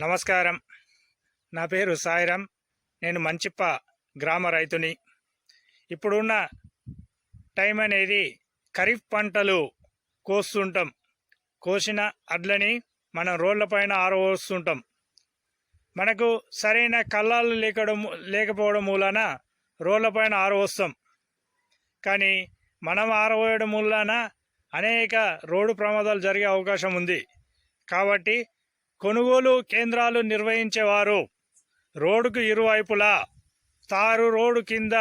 నమస్కారం. నా పేరు సాయిరాం. నేను మంచిప్ప గ్రామ రైతుని. ఇప్పుడున్న టైం అనేది ఖరీఫ్ పంటలు కోస్తుంటాం. కోసిన అడ్లని మనం రోడ్లపైన ఆరవస్తుంటాం మనకు సరైన కళ్ళాలు లేకడం లేకపోవడం మూలాన రోడ్లపైన ఆరవస్తాం కానీ మనం ఆరవేయడం మూలాన అనేక రోడ్డు ప్రమాదాలు జరిగే అవకాశం ఉంది. కాబట్టి కొనుగోలు కేంద్రాలు నిర్వహించేవారు. రోడ్డుకు ఇరువైపులా తారు రోడ్డు కింద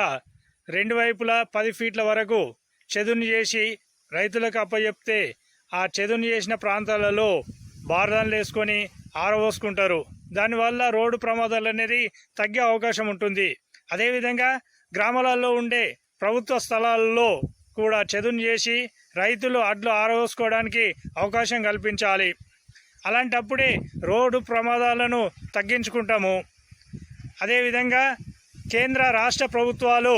రెండు వైపులా పది ఫీట్ల వరకు చదును చేసి రైతులకు అప్పచెప్తే ఆ చదును చేసిన ప్రాంతాలలో బారదాన్లు వేసుకొని ఆరబోసుకుంటారు. దానివల్ల రోడ్డు ప్రమాదాలు అనేది తగ్గే అవకాశం ఉంటుంది. అదేవిధంగా గ్రామాలలో ఉండే ప్రభుత్వ స్థలాల్లో కూడా చదును చేసి రైతులు అడ్లు ఆరబోసుకోవడానికి అవకాశం కల్పించాలి. అలాంటప్పుడే రోడ్డు ప్రమాదాలను తగ్గించుకుంటాము. అదేవిధంగా కేంద్ర రాష్ట్ర ప్రభుత్వాలు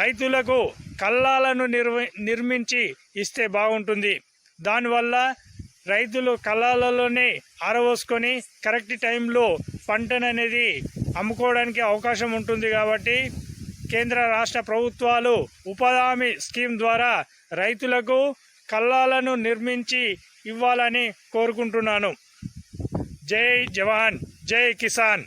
రైతులకు కల్లాలను నిర్వ నిర్మించి ఇస్తే బాగుంటుంది. దానివల్ల రైతులు కళ్ళాలలోనే ఆరవోసుకొని కరెక్ట్ టైంలో పంటను అనేది అమ్ముకోవడానికి అవకాశం ఉంటుంది కాబట్టి కేంద్ర రాష్ట్ర ప్రభుత్వాలు ఉపాధి హామీ స్కీమ్ ద్వారా రైతులకు కల్లాలను నిర్మించి ఇవ్వాలని కోరుకుంటున్నాను. जय जवान जय किसान।